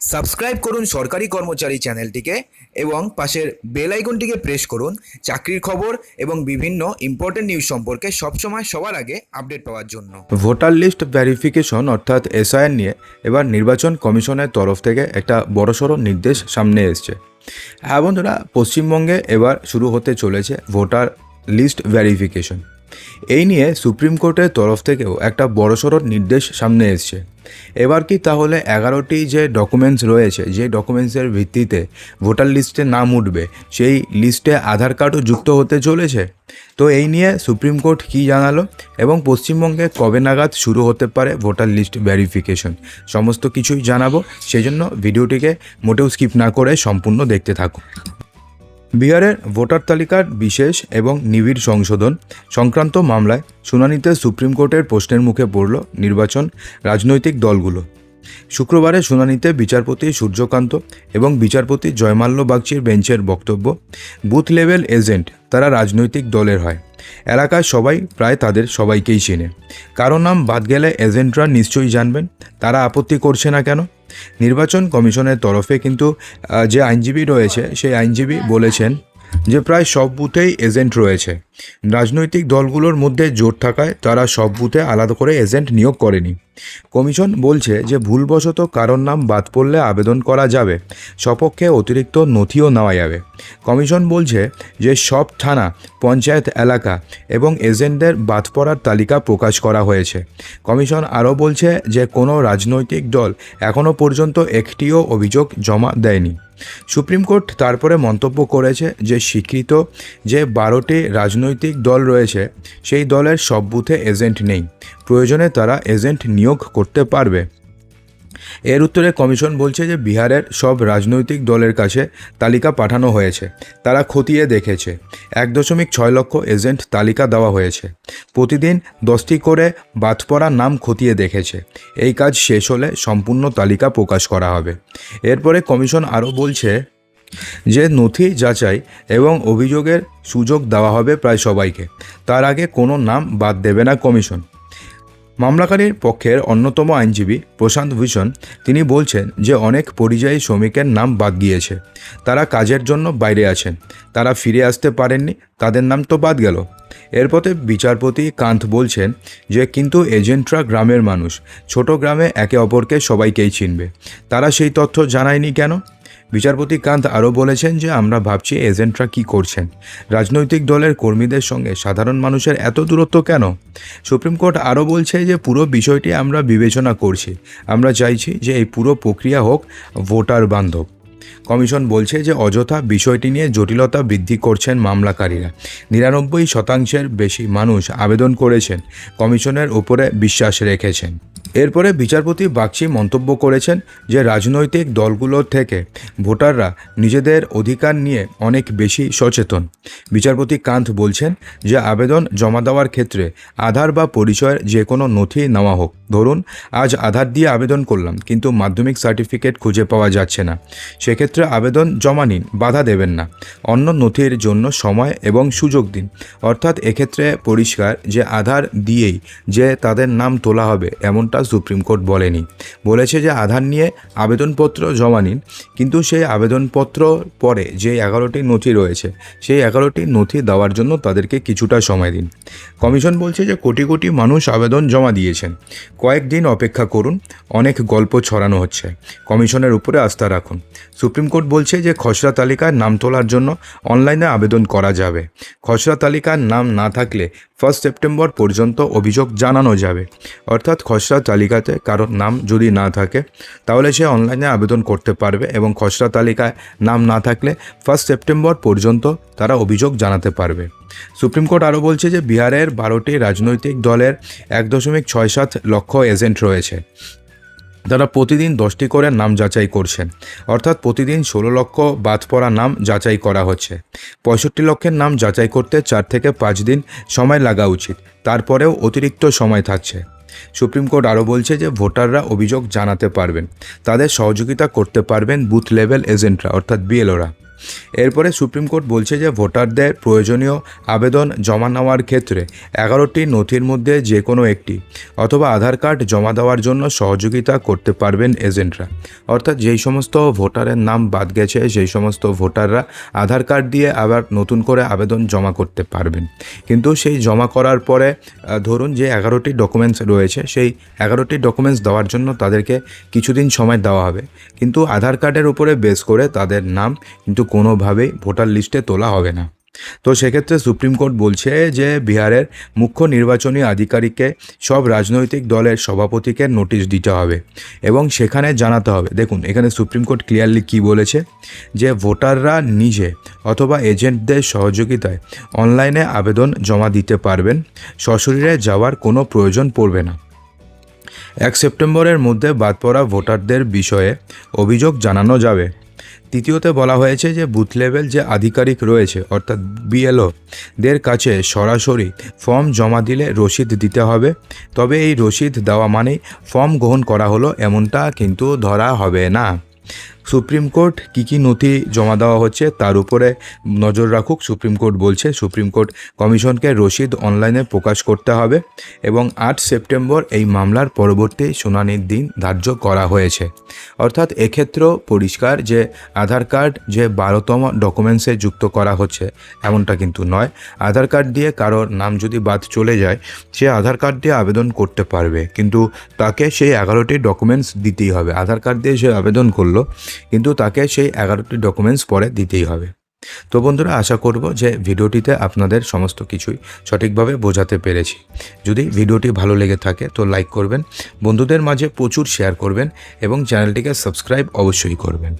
Subscribe করুন সরকারি কর্মচারী চ্যানেলটিকে এবং পাশের বেল আইকনটিকে প্রেস করুন চাকরির খবর এবং বিভিন্ন ইম্পর্টেন্ট নিউজ সম্পর্কে সবসময় সবার আগে আপডেট পাওয়ার জন্য। ভোটার লিস্ট ভ্যারিফিকেশন অর্থাৎ এসআইআর নিয়ে এবার নির্বাচন কমিশনের তরফ থেকে একটা বড়সড় নির্দেশ সামনে এসছে। হ্যাঁ বন্ধুরা, পশ্চিমবঙ্গে এবার শুরু হতে চলেছে ভোটার লিস্ট ভ্যারিফিকেশন এই নিয়ে সুপ্রিম কোর্টের তরফ থেকেও একটা বড়সড় নির্দেশ সামনে এসছে। এবার কি তাহলে এগারোটি যে ডকুমেন্টস রয়েছে, যে ডকুমেন্টসের ভিত্তিতে ভোটার লিস্টে নাম উঠবে, সেই লিস্টে আধার কার্ডও যুক্ত হতে চলেছে? তো এই নিয়ে সুপ্রিম কোর্ট কী জানালো এবং পশ্চিমবঙ্গে কবে নাগাদ শুরু হতে পারে ভোটার লিস্ট ভ্যারিফিকেশন সমস্ত কিছুই জানাব, সেজন্য ভিডিওটিকে মোটেও স্কিপ না করে সম্পূর্ণ দেখতে থাকুন। বিহারের ভোটার তালিকার বিশেষ এবং নিবিড় সংশোধন সংক্রান্ত মামলায় শুনানিতে সুপ্রিম কোর্টের প্রশ্নের মুখে পড়ল নির্বাচন রাজনৈতিক দলগুলো। শুক্রবারে শুনানিতে বিচারপতি সূর্যকান্ত এবং বিচারপতি জয়মাল্য বাগচির বেঞ্চের বক্তব্য, বুথ লেভেল এজেন্ট তারা রাজনৈতিক দলের হয়। এলাকায় সবাই প্রায় তাদের সবাইকেই চেনে। কারও নাম বাদ গেলে এজেন্টরা নিশ্চয়ই জানবেন, তারা আপত্তি করছে না কেন? নির্বাচন কমিশনের তরফে কিন্তু যে আইনজীবী রয়েছে, সেই আইনজীবী বলেছেন যে প্রায় সব বুথেই এজেন্ট রয়েছে। রাজনৈতিক দলগুলোর মধ্যে জোট থাকায় তারা সব বুথে আলাদা করে এজেন্ট নিয়োগ করেনি। কমিশন বলছে যে ভুলবশত কারোর নাম বাদ পড়লে আবেদন করা যাবে, সপক্ষে অতিরিক্ত নথিও নেওয়া যাবে। কমিশন বলছে যে সব থানা, পঞ্চায়েত এলাকা এবং এজেন্টদের বাদ পড়ার তালিকা প্রকাশ করা হয়েছে। কমিশন আরও বলছে যে কোনো রাজনৈতিক দল এখনও পর্যন্ত একটিও অভিযোগ জমা দেয়নি। সুপ্রিম কোর্ট তারপরে মন্তব্য করেছে যে স্বীকৃত যে বারোটি রাজনৈতিক দল রয়েছে, সেই দলের সব বুথে এজেন্ট নেই। প্রয়োজনে তারা এজেন্ট নিয়োগ করতে পারবে। এর উত্তরে কমিশন বলছে যে বিহারের সব রাজনৈতিক দলের কাছে তালিকা পাঠানো হয়েছে। তারা খতিয়ে দেখেছে। এক দশমিক ছয় লক্ষ এজেন্ট তালিকা দেওয়া হয়েছে। প্রতিদিন দশটি করে বাদ পড়া নাম খতিয়ে দেখেছে। এই কাজ শেষ হলে সম্পূর্ণ তালিকা প্রকাশ করা হবে। এরপরে কমিশন আরও বলছে যে নথি যাচাই এবং অভিযোগের সুযোগ দেওয়া হবে প্রায় সবাইকে। তার আগে কোনো নাম বাদ দেবে না কমিশন। মামলাকারীর পক্ষের অন্যতম আইনজীবী প্রশান্ত ভূষণ, তিনি বলছেন যে অনেক পরিযায়ী শ্রমিকের নাম বাদ গিয়েছে। তারা কাজের জন্য বাইরে আছেন। তারা ফিরে আসতে পারেননি। তাদের নাম তো বাদ গেল। এরপরে বিচারপতি কান্ত বলছেন যে, কিন্তু এজেন্টরা গ্রামের মানুষ। ছোট গ্রামে একে অপরকে সবাইকেই চিনবে। তারা সেই তথ্য জানায়নি কেন? বিচারপতি কান্ত আরও বলেছেন যে আমরা ভাবছি এজেন্টরা কি করছেন। রাজনৈতিক দলের কর্মীদের সঙ্গে সাধারণ মানুষের এত দূরত্ব কেন? সুপ্রিম কোর্ট আরও বলছে যে পুরো বিষয়টি আমরা বিবেচনা করছি। আমরা চাইছি যে এই পুরো প্রক্রিয়া হোক ভোটার বান্ধব। কমিশন বলছে যে অযথা বিষয়টি নিয়ে জটিলতা বৃদ্ধি করছেন মামলাকারীরা। নিরানব্বই শতাংশের বেশি মানুষ আবেদন করেছেন। কমিশনের উপরে বিশ্বাস রেখেছেন। এরপরে বিচারপতি বাগচি মন্তব্য করেছেন যে রাজনৈতিক দলগুলোর থেকে ভোটাররা নিজেদের অধিকার নিয়ে অনেক বেশি সচেতন। বিচারপতি কান্ত বলছেন যে আবেদন জমা দেওয়ার ক্ষেত্রে আধার বা পরিচয়ের যে কোনো নথি নেওয়া হোক। ধরুন, আজ আধার দিয়ে আবেদন করলাম, কিন্তু মাধ্যমিক সার্টিফিকেট খুঁজে পাওয়া যাচ্ছে না। সেক্ষেত্রে আবেদন জমা নিন, বাধা দেবেন না। অন্য নথির জন্য সময় এবং সুযোগ দিন। অর্থাৎ এক্ষেত্রে পরিষ্কার যে আধার দিয়েই যে তাদের নাম তোলা হবে, এমনটা সুপ্রিম কোর্ট বলেনি। বলেছে যে আধার নিয়ে আবেদনপত্র জমা নিন, কিন্তু সেই আবেদনপত্র পরে যে এগারোটি নথি রয়েছে, সেই এগারোটি নথি দেওয়ার জন্য তাদেরকে কিছুটা সময় দিন। কমিশন বলছে যে কোটি কোটি মানুষ আবেদন জমা দিয়েছেন। কয়েকদিন অপেক্ষা করুন, অনেক গল্প ছড়ানো হচ্ছে। কমিশনের উপরে আস্থা রাখুন। সুপ্রিম কোর্ট বলছে যে খসড়া তালিকায় নাম তোলার জন্য অনলাইনে আবেদন করা যাবে। খসড়া তালিকার নাম না থাকলে ফার্স্ট সেপ্টেম্বর পর্যন্ত অভিযোগ জানানো যাবে। অর্থাৎ খসড়া তালিকাতে কারোর নাম যদি না থাকে, তাহলে সে অনলাইনে আবেদন করতে পারবে এবং খসড়া তালিকায় নাম না থাকলে ফার্স্ট সেপ্টেম্বর পর্যন্ত তারা অভিযোগ জানাতে পারবে। সুপ্রিম কোর্ট আরও বলছে যে বিহারের বারোটি রাজনৈতিক দলের এক দশমিক ছয় সাত লক্ষ এজেন্ট রয়েছে। তারা প্রতিদিন দশটি করে নাম যাচাই করছেন, অর্থাৎ প্রতিদিন ষোলো লক্ষ বাদ পড়া নাম যাচাই করা হচ্ছে। পঁয়ষট্টি লক্ষের নাম যাচাই করতে চার থেকে পাঁচ দিন সময় লাগা উচিত, তারপরেও অতিরিক্ত সময় থাকছে। সুপ্রিম কোর্ট আরও বলছে যে ভোটাররা অভিযোগ জানাতে পারবেন, তাদের সহযোগিতা করতে পারবেন বুথ লেভেল এজেন্টরা, অর্থাৎ বিএলওরা। এরপরে সুপ্রিম কোর্ট বলছে যে ভোটারদের প্রয়োজনীয় আবেদন জমা নেওয়ার ক্ষেত্রে এগারোটি নথির মধ্যে যে কোনো একটি অথবা আধার কার্ড জমা দেওয়ার জন্য সহযোগিতা করতে পারবেন এজেন্টরা। অর্থাৎ যেই সমস্ত ভোটারের নাম বাদ গেছে, সেই সমস্ত ভোটাররা আধার কার্ড দিয়ে আবার নতুন করে আবেদন জমা করতে পারবেন। কিন্তু সেই জমা করার পরে ধরুন যে এগারোটি ডকুমেন্টস রয়েছে, সেই এগারোটি ডকুমেন্টস দেওয়ার জন্য তাদেরকে কিছুদিন সময় দেওয়া হবে। কিন্তু আধার কার্ডের উপরে বেস করে তাদের নাম কিন্তু কোনোভাবেই ভোটার লিস্টে তোলা হবে না। তো সেক্ষেত্রে সুপ্রিম কোর্ট বলছে যে বিহারের মুখ্য নির্বাচনী আধিকারিককে সব রাজনৈতিক দলের সভাপতিকে নোটিশ দিতে হবে এবং সেখানে জানাতে হবে। দেখুন, এখানে সুপ্রিম কোর্ট ক্লিয়ারলি কী বলেছে? যে ভোটাররা নিজে অথবা এজেন্টদের সহযোগিতায় অনলাইনে আবেদন জমা দিতে পারবেন, সশরীরে যাওয়ার কোনো প্রয়োজন পড়বে না। এক সেপ্টেম্বরের মধ্যে বাদ পড়া ভোটারদের বিষয়ে অভিযোগ জানানো যাবে। তৃতীয়তে বলা হয়েছে যে বুথ লেভেল যে আধিকারিক রয়েছে, অর্থাৎ বিএলও দের কাছে সরাসরি ফর্ম জমা দিলে রসিদ দিতে হবে। তবে এই রসিদ দেওয়া মানেই ফর্ম গ্রহণ করা হলো এমনটা কিন্তু ধরা হবে না। সুপ্রিম কোর্ট কী কী নথি জমা দেওয়া হচ্ছে তার উপরে নজর রাখুক। সুপ্রিম কোর্ট বলছে, সুপ্রিম কোর্ট কমিশনকে রসিদ অনলাইনে প্রকাশ করতে হবে এবং আট সেপ্টেম্বর এই মামলার পরবর্তী শুনানির দিন ধার্য করা হয়েছে। অর্থাৎ এক্ষেত্রেও পরিষ্কার যে আধার কার্ড যে বারোতম ডকুমেন্টসে যুক্ত করা হচ্ছে, এমনটা কিন্তু নয়। আধার কার্ড দিয়ে কারোর নাম যদি বাদ চলে যায়, সে আধার কার্ড দিয়ে আবেদন করতে পারবে। কিন্তু তাকে সেই এগারোটি ডকুমেন্টস দিতেই হবে। আধার কার্ড দিয়ে সে আবেদন করল কিন্তু তাকে সেই এগারোটি ডকুমেন্টস পরে দিতেই হবে। তো বন্ধুরা, আশা করব যে ভিডিওটিতে আপনাদের সমস্ত কিছুই সঠিকভাবে বোঝাতে পেরেছি। যদি ভিডিওটি ভালো লেগে থাকে তো লাইক করবেন, বন্ধুদের মাঝে প্রচুর শেয়ার করবেন এবং চ্যানেলটিকে সাবস্ক্রাইব অবশ্যই করবেন।